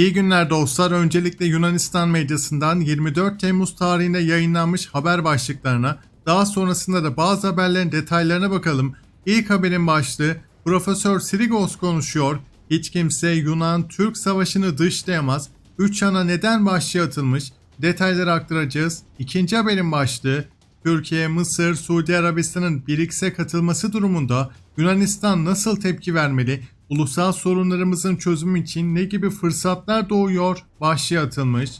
İyi günler dostlar. Öncelikle Yunanistan medyasından 24 Temmuz tarihinde yayınlanmış haber başlıklarına, daha sonrasında da bazı haberlerin detaylarına bakalım. İlk haberin başlığı Profesör Sirigos konuşuyor. Hiç kimse Yunan-Türk savaşını dışlayamaz. Üç yana neden başlığı atılmış? Detayları aktaracağız. İkinci haberin başlığı Türkiye, Mısır, Suudi Arabistan'ın BRICS'e katılması durumunda Yunanistan nasıl tepki vermeli? Ulusal sorunlarımızın çözümü için ne gibi fırsatlar doğuyor? Başlığı atılmış.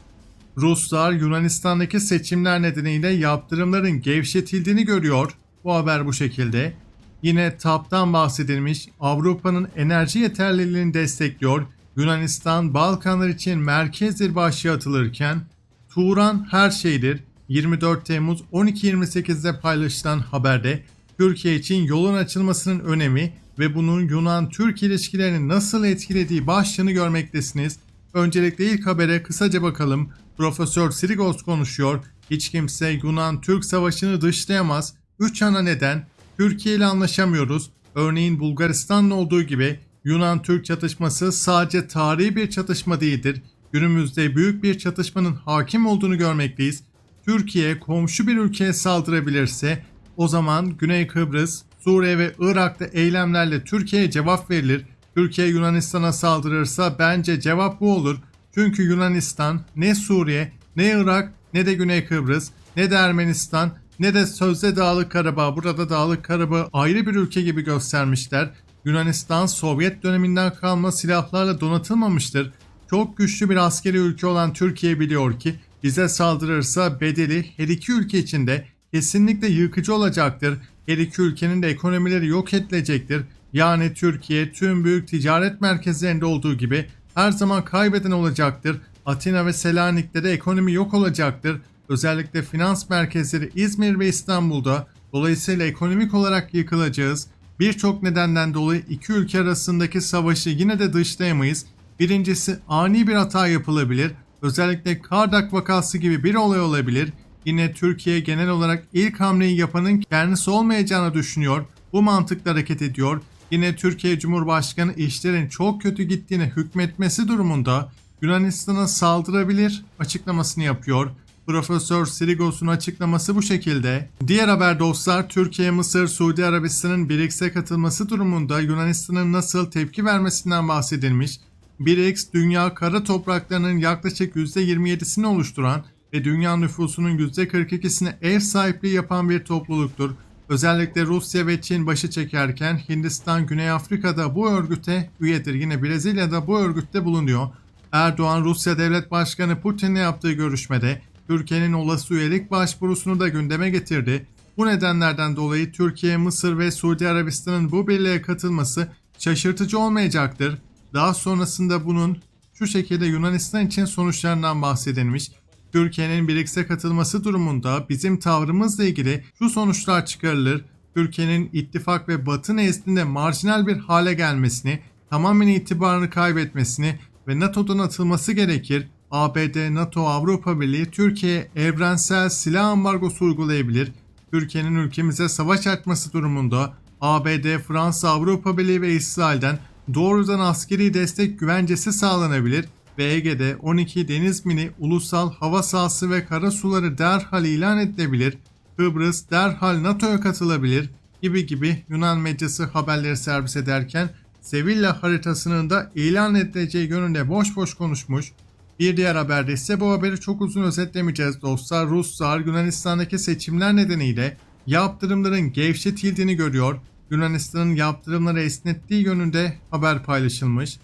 Ruslar Yunanistan'daki seçimler nedeniyle yaptırımların gevşetildiğini görüyor. Bu haber bu şekilde. Yine TAP'tan bahsedilmiş. Avrupa'nın enerji yeterliliğini destekliyor. Yunanistan Balkanlar için merkezdir başlığı atılırken Turan her şeydir. 24 Temmuz 12.28'de paylaşılan haberde Türkiye için yolun açılmasının önemi ve bunun Yunan-Türk ilişkilerini nasıl etkilediği başlığını görmektesiniz. Öncelikle ilk habere kısaca bakalım. Profesör Sirigos konuşuyor. Hiç kimse Yunan-Türk savaşını dışlayamaz. Üç ana neden. Türkiye ile anlaşamıyoruz. Örneğin Bulgaristan'la olduğu gibi Yunan-Türk çatışması sadece tarihi bir çatışma değildir. Günümüzde büyük bir çatışmanın hakim olduğunu görmekteyiz. Türkiye komşu bir ülkeye saldırabilirse o zaman Güney Kıbrıs, Suriye ve Irak'ta eylemlerle Türkiye'ye cevap verilir. Türkiye Yunanistan'a saldırırsa bence cevap bu olur. Çünkü Yunanistan ne Suriye, ne Irak, ne de Güney Kıbrıs, ne de Ermenistan, ne de sözde Dağlık Karabağ, burada Dağlık Karabağ ayrı bir ülke gibi göstermişler. Yunanistan Sovyet döneminden kalma silahlarla donatılmamıştır. Çok güçlü bir askeri ülke olan Türkiye biliyor ki bize saldırırsa bedeli her iki ülke için de kesinlikle yıkıcı olacaktır. Her iki ülkenin de ekonomileri yok edilecektir. Yani Türkiye tüm büyük ticaret merkezlerinde olduğu gibi her zaman kaybeden olacaktır. Atina ve Selanik'te de ekonomi yok olacaktır. Özellikle finans merkezleri İzmir ve İstanbul'da dolayısıyla ekonomik olarak yıkılacağız. Birçok nedenden dolayı iki ülke arasındaki savaşı yine de dışlayamayız. Birincisi ani bir hata yapılabilir. Özellikle Kardak vakası gibi bir olay olabilir. Yine Türkiye genel olarak ilk hamleyi yapanın kendisi olmayacağını düşünüyor. Bu mantıkla hareket ediyor. Yine Türkiye Cumhurbaşkanı işlerin çok kötü gittiğine hükmetmesi durumunda Yunanistan'a saldırabilir açıklamasını yapıyor. Profesör Sirigos'un açıklaması bu şekilde. Diğer haber dostlar Türkiye, Mısır, Suudi Arabistan'ın BRICS'e katılması durumunda Yunanistan'ın nasıl tepki vermesinden bahsedilmiş. BRICS dünya kara topraklarının yaklaşık %27'sini oluşturan ve dünya nüfusunun %42'sine ev sahipliği yapan bir topluluktur. Özellikle Rusya ve Çin başı çekerken Hindistan, Güney Afrika'da bu örgüte üyedir. Yine Brezilya'da bu örgütte bulunuyor. Erdoğan, Rusya Devlet Başkanı Putin'le yaptığı görüşmede Türkiye'nin olası üyelik başvurusunu da gündeme getirdi. Bu nedenlerden dolayı Türkiye, Mısır ve Suudi Arabistan'ın bu birliğe katılması şaşırtıcı olmayacaktır. Daha sonrasında bunun şu şekilde Yunanistan için sonuçlarından bahsedilmiş. Türkiye'nin BRICS'e katılması durumunda bizim tavrımızla ilgili şu sonuçlar çıkarılır. Türkiye'nin ittifak ve batı nezdinde marjinal bir hale gelmesini, tamamen itibarını kaybetmesini ve NATO'dan atılması gerekir. ABD, NATO, Avrupa Birliği Türkiye'ye evrensel silah ambargosu uygulayabilir. Türkiye'nin ülkemize savaş açması durumunda ABD, Fransa, Avrupa Birliği ve İsrail'den doğrudan askeri destek güvencesi sağlanabilir Ege'de 12 deniz mini ulusal hava sahası ve kara suları derhal ilan edilebilir. Kıbrıs derhal NATO'ya katılabilir gibi gibi Yunan medyası haberleri servis ederken Sevilla haritasının da ilan edileceği yönünde boş boş konuşmuş. Bir diğer haberde ise bu haberi çok uzun özetlemeyeceğiz dostlar. Ruslar Yunanistan'daki seçimler nedeniyle yaptırımların gevşetildiğini görüyor. Yunanistan'ın yaptırımları esnettiği yönünde haber paylaşılmış.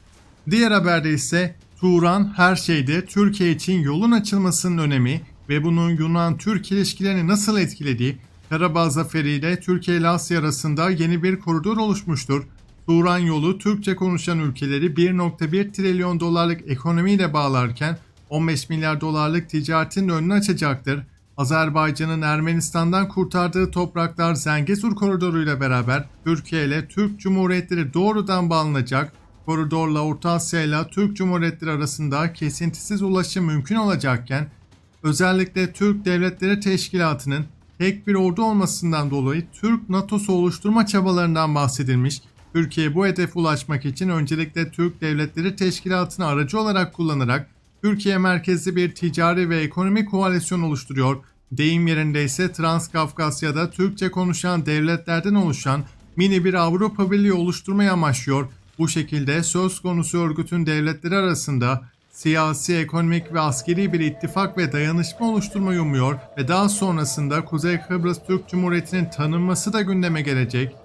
Diğer haberde ise Turan her şeyde Türkiye için yolun açılmasının önemi ve bunun Yunan-Türk ilişkilerini nasıl etkilediği, Karabağ Zaferi ile Türkiye ile Asya arasında yeni bir koridor oluşmuştur. Turan yolu Türkçe konuşan ülkeleri 1.1 trilyon dolarlık ekonomiyle bağlarken 15 milyar dolarlık ticaretin önünü açacaktır. Azerbaycan'ın Ermenistan'dan kurtardığı topraklar Zengezur koridoru ile beraber Türkiye ile Türk Cumhuriyetleri doğrudan bağlanacak. Koridorla Orta Asya ile Türk Cumhuriyetleri arasında kesintisiz ulaşım mümkün olacakken özellikle Türk Devletleri Teşkilatı'nın tek bir ordu olmasından dolayı Türk NATO'su oluşturma çabalarından bahsedilmiş. Türkiye bu hedefe ulaşmak için öncelikle Türk Devletleri Teşkilatı'nı aracı olarak kullanarak Türkiye merkezli bir ticari ve ekonomik koalisyon oluşturuyor. Deyim yerinde ise Transkafkasya'da Türkçe konuşan devletlerden oluşan mini bir Avrupa Birliği oluşturmayı amaçlıyor. Bu şekilde söz konusu örgütün devletleri arasında siyasi, ekonomik ve askeri bir ittifak ve dayanışma oluşturmayı umuyor ve daha sonrasında Kuzey Kıbrıs Türk Cumhuriyeti'nin tanınması da gündeme gelecek.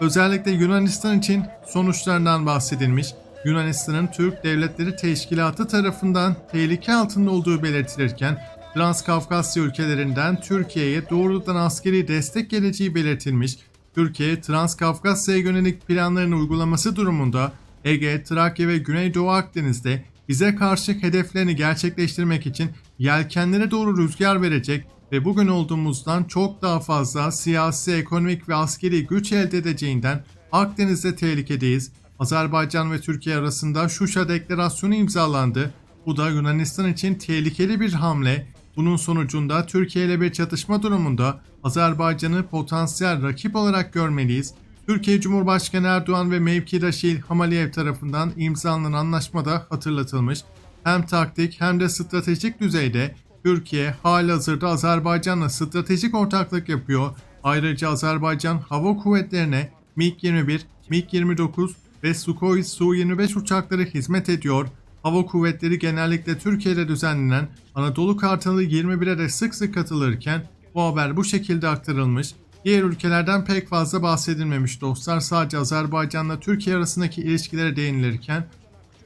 Özellikle Yunanistan için sonuçlarından bahsedilmiş. Yunanistan'ın Türk Devletleri Teşkilatı tarafından tehlike altında olduğu belirtilirken Transkafkasya ülkelerinden Türkiye'ye doğrudan askeri destek geleceği belirtilmiş. Türkiye, Transkafkasya'ya yönelik planlarını uygulaması durumunda Ege, Trakya ve Güneydoğu Akdeniz'de bize karşı hedeflerini gerçekleştirmek için yelkenlere doğru rüzgar verecek ve bugün olduğumuzdan çok daha fazla siyasi, ekonomik ve askeri güç elde edeceğinden Akdeniz'de tehlikedeyiz. Azerbaycan ve Türkiye arasında Şuşa Deklarasyonu imzalandı. Bu da Yunanistan için tehlikeli bir hamle. Bunun sonucunda Türkiye ile bir çatışma durumunda Azerbaycan'ı potansiyel rakip olarak görmeliyiz. Türkiye Cumhurbaşkanı Erdoğan ve mevkidaşı İlham Aliyev tarafından imzalanan anlaşmada hatırlatılmış. Hem taktik hem de stratejik düzeyde Türkiye halihazırda Azerbaycan'la stratejik ortaklık yapıyor. Ayrıca Azerbaycan hava kuvvetlerine MiG-21, MiG-29 ve Sukhoi Su-25 uçakları hizmet ediyor. Hava kuvvetleri genellikle Türkiye'de düzenlenen Anadolu Kartalı 21'e de sık sık katılırken bu haber bu şekilde aktarılmış. Diğer ülkelerden pek fazla bahsedilmemiş dostlar. Sadece Azerbaycan'la Türkiye arasındaki ilişkilere değinilirken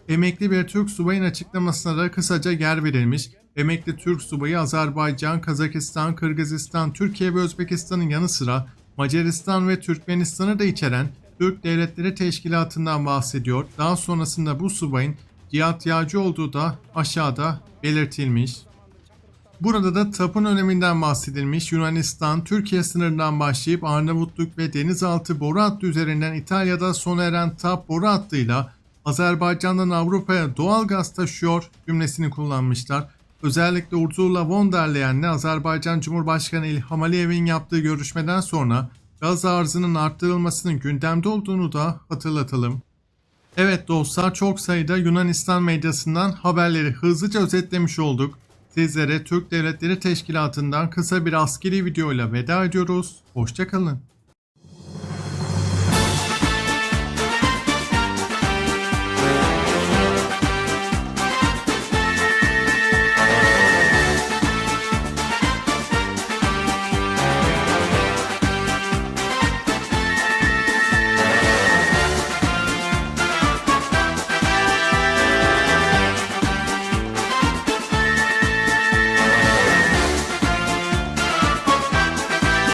emekli bir Türk subayın açıklamasına da kısaca yer verilmiş. Emekli Türk subayı Azerbaycan, Kazakistan, Kırgızistan, Türkiye ve Özbekistan'ın yanı sıra Macaristan ve Türkmenistan'ı da içeren Türk Devletleri Teşkilatı'ndan bahsediyor. Daha sonrasında bu subayın Cihat Yağcı olduğu da aşağıda belirtilmiş. Burada da TAP'ın öneminden bahsedilmiş. Yunanistan, Türkiye sınırından başlayıp Arnavutluk ve denizaltı boru hattı üzerinden İtalya'da sona eren TAP boru hattıyla Azerbaycan'dan Avrupa'ya doğal gaz taşıyor cümlesini kullanmışlar. Özellikle Ursula von der Leyen'le Azerbaycan Cumhurbaşkanı İlham Aliyev'in yaptığı görüşmeden sonra gaz arzının arttırılmasının gündemde olduğunu da hatırlatalım. Evet dostlar çok sayıda Yunanistan medyasından haberleri hızlıca özetlemiş olduk. Sizlere Türk Devletleri Teşkilatı'ndan kısa bir askeri videoyla veda ediyoruz. Hoşçakalın.